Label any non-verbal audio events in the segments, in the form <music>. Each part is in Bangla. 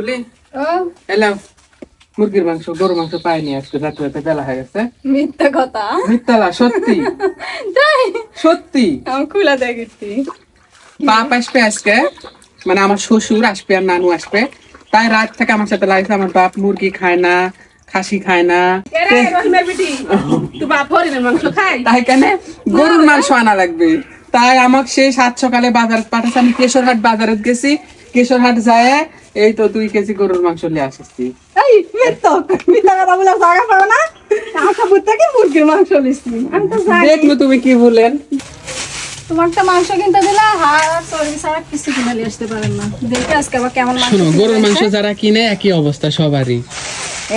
তুলি? এলাম মুরগির মাংস গরু মাংস পাইনি আজকে রাতে রাতে বেলা হয়ে গেছে। মিথ্যা কথা। মিথ্যালা সত্যি। <laughs> তাই? সত্যি। আমি খুলে দেখেছি বাপ আসবে আজকে মানে আমার শ্বশুর আসবে আর নানু আসবে। তাই রাত থেকে আমার সাথে লাগছে আমার বাপ মুরগি খায় না খাসি খায় না। তাই কেন? গরুর মাংস আনা লাগবে। তাই আমাকে সেই সাত সকালে বাজার পাঠাচ্ছে আমি কেশরহাট বাজারে গেছি। কেশরহাট যায় এই তো দুই কেজি গরুর মাংস নিয়ে আসছি। এই মিথ্যা মিথ্যা কথা বলে জায়গা পাবো না? আমার সবুজ থেকে মুরগির মাংস লিসি আমি তো জানি। দেখল তুমি কি বলেন। তোমার তোমারটা মাংস কিনতে দিলা হাড় চর্বি ছাড়া কিছু কিনে নিয়ে আসতে পারেন না। দেখে আজকে আবার কেমন মাংস গরুর মাংস যারা কিনে একই অবস্থা সবারই।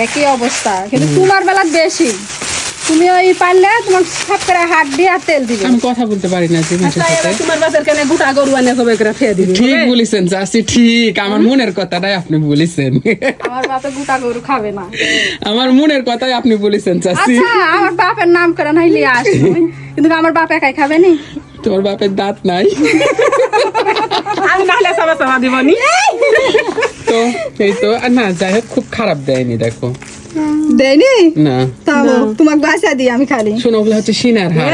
একই অবস্থা কিন্তু তোমার বেলা বেশি তুমি ওই পারলে তোমার সব করে হাত দিয়ে আর তেল দিবে। আমি কথা বলতে পারি না যে এবার তোমার বাজার কেন গোটা গরু আনে কবে করে ফেয়ে দিবি ঠিক বলেছেন চাষি ঠিক। আমার মনের কথাটাই আপনি বলেছেন। আমার বাপে গোটা গরু খাবে না। আমার মনের কথাই আপনি বলেছেন চাষি আচ্ছা আমার বাপের নাম করে নাইলে আসবে কিন্তু আমার বাপ একাই খাবে নি? তোর বাপের দাঁত নাই। আমি নাহলে সাবা সাবা দিব নি তো এই তো আর না যাই হোক খুব খারাপ দেয়নি দেখো। দেয়নি? না। তাও তোমাকে বাসা দিই আমি খালি। শোনো ওগুলো হচ্ছে সিনার হাড়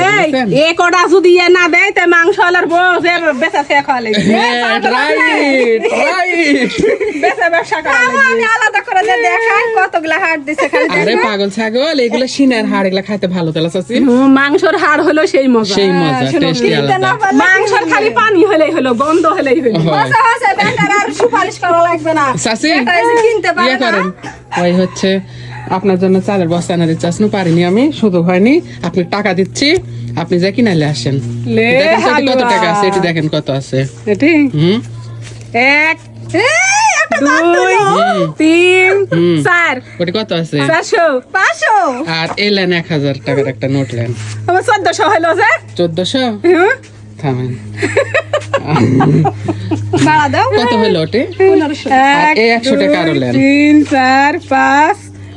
এ কটা না দেয় তে মাংস আলার বস এর বেচা লাগবে। হ্যাঁ. বেচা ব্যবসা করা আমি আলাদা করে যে দেখাই কতগুলা হাট দিছে খালি আরে পাগল ছাগল এগুলো সিনার হাড় এগুলো খাইতে ভালো চাষি মাংসর হাড় হলো সেই মজা। সেই মজা টেস্টি না আলাদা মাংসর খালি পানি হলেই হলো গন্ধ হলেই হলো। হয়। বাসা বাসা বেটার আর সুপারিশ করা লাগবে না। কিনতে পারে ইয়ে না। ওই হচ্ছে আপনার জন্য চালের বস্তা এনে দিচ্ছে আসলে পারিনি আমি শুধু হয়নি আপনি টাকা দিচ্ছি আপনি যা কিনালে আসেন। কত টাকা আছে এটি দেখেন কত আছে। এটি? হুম। এক দুই তিন চার। ওটি কত আছে? চারশো পাঁচশো। আর এক হাজার টাকার একটা নোট লেন। আমার চোদ্দশো হলো যে। চোদ্দশো? থামেন। ভাড়া দাও। কত হলো ওটি? পনেরোশো এক 100 টাকা আরও লেন। তিন চার পাঁচ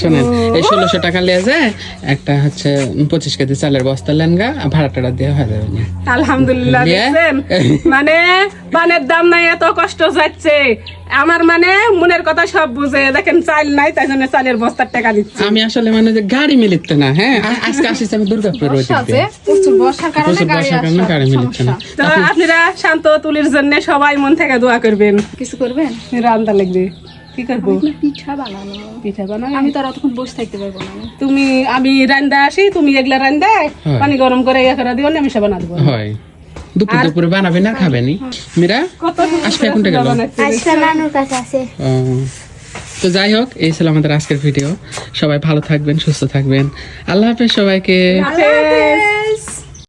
শোনেন এই ষোলোশো টাকা লিয়ে যায় একটা হচ্ছে পঁচিশ কেজি চালের বস্তা ভাড়া টাড়া দিয়ে হয়ে যাবে আলহামদুলিল্লাহ দেখছেন? মানে পানের দাম নাই এত কষ্ট যাচ্ছে। আমার মানে মনের কথা সব বুঝে দেখেন চাল নাই তাই জন্য চালের বস্তার টাকা দিচ্ছে। আমি আসলে মানে যে গাড়ি মিলিচ্ছে না হ্যাঁ? আজকে আসিস আমি দিয়ে। প্রচুর বর্ষার কারণে গাড়ি মিলিচ্ছে না। তো আপনারা শান্ত তুলির জন্য সবাই মন থেকে দোয়া করবেন। কিছু করবেন? রান্না লাগবে। কি করব? পিঠা বানানো পিঠা বানাই আমি তো আর অতক্ষণ বসে থাকতে পারব না। তুমি আমি রান্দা আসি তুমি এগুলা রান্দা পানি গরম করে ইয়ে করে দিও আমি সে বানা দেবো। হয়। দুপুর দুপুরে বানাবে না খাবেনি মীরা কত আজকে এখন গেল? নানুর কাছে আছে। তো যাই হোক এই ছিল আমাদের আজকের ভিডিও। সবাই ভালো থাকবেন সুস্থ থাকবেন। আল্লাহ হাফেজ সবাইকে। আছে